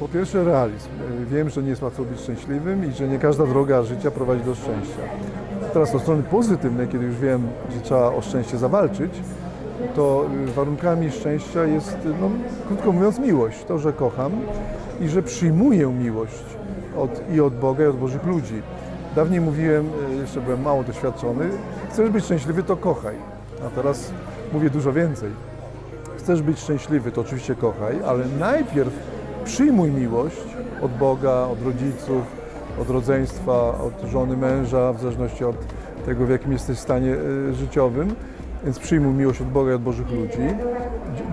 Po pierwsze realizm. Wiem, że nie jest łatwo być szczęśliwym i że nie każda droga życia prowadzi do szczęścia. Teraz od strony pozytywnej, kiedy już wiem, że trzeba o szczęście zawalczyć, to y, warunkami szczęścia jest, no, krótko mówiąc, miłość. To, że kocham i że przyjmuję miłość od, i od Boga, i od Bożych ludzi. Dawniej mówiłem, y, jeszcze byłem mało doświadczony, chcesz być szczęśliwy, to kochaj. A teraz mówię dużo więcej. Chcesz być szczęśliwy, to oczywiście kochaj, ale najpierw przyjmuj miłość od Boga, od rodziców, od rodzeństwa, od żony, męża, w zależności od tego, w jakim jesteś stanie y, życiowym. Więc przyjmuj miłość od Boga i od Bożych ludzi.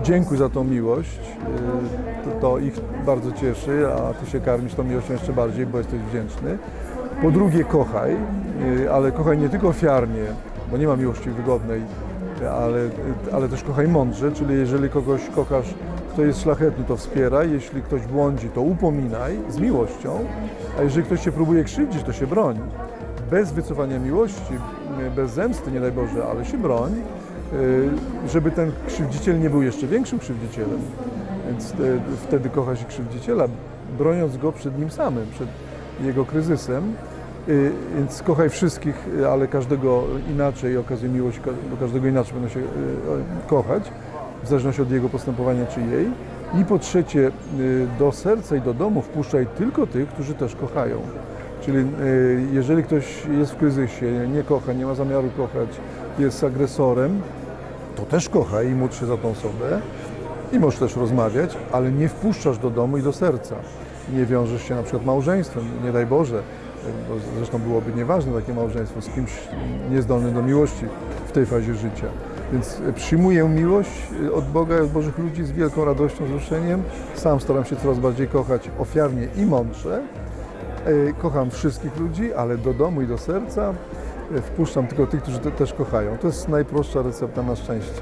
Dziękuj za tą miłość. y, To, to ich bardzo cieszy, a ty się karmisz tą miłością jeszcze bardziej, bo jesteś wdzięczny. Po drugie, kochaj, y, ale kochaj nie tylko ofiarnie, bo nie ma miłości wygodnej, ale, ale też kochaj mądrze, czyli jeżeli kogoś kochasz, kto jest szlachetny, to wspieraj, jeśli ktoś błądzi, to upominaj z miłością, a jeżeli ktoś cię próbuje krzywdzić, to się broń. Bez wycofania miłości, bez zemsty, nie daj Boże, ale się broń, y, żeby ten krzywdziciel nie był jeszcze większym krzywdzicielem. Więc e, wtedy kochasz i krzywdziciela, broniąc go przed nim samym, przed jego kryzysem. Y, Więc kochaj wszystkich, y, ale każdego inaczej, okazuj miłość, do każdego inaczej będą się y, kochać, w zależności od jego postępowania czy jej. I po trzecie, do serca i do domu wpuszczaj tylko tych, którzy też kochają. Czyli jeżeli ktoś jest w kryzysie, nie kocha, nie ma zamiaru kochać, jest agresorem, to też kochaj i módl się za tą osobę i możesz też rozmawiać, ale nie wpuszczasz do domu i do serca. Nie wiążesz się na przykład małżeństwem, nie daj Boże, bo zresztą byłoby nieważne takie małżeństwo z kimś niezdolnym do miłości w tej fazie życia. Więc przyjmuję miłość od Boga i od Bożych ludzi z wielką radością, wzruszeniem. Sam staram się coraz bardziej kochać ofiarnie i mądrze. E, Kocham wszystkich ludzi, ale do domu i do serca e, wpuszczam tylko tych, którzy te, też kochają. To jest najprostsza recepta na szczęście.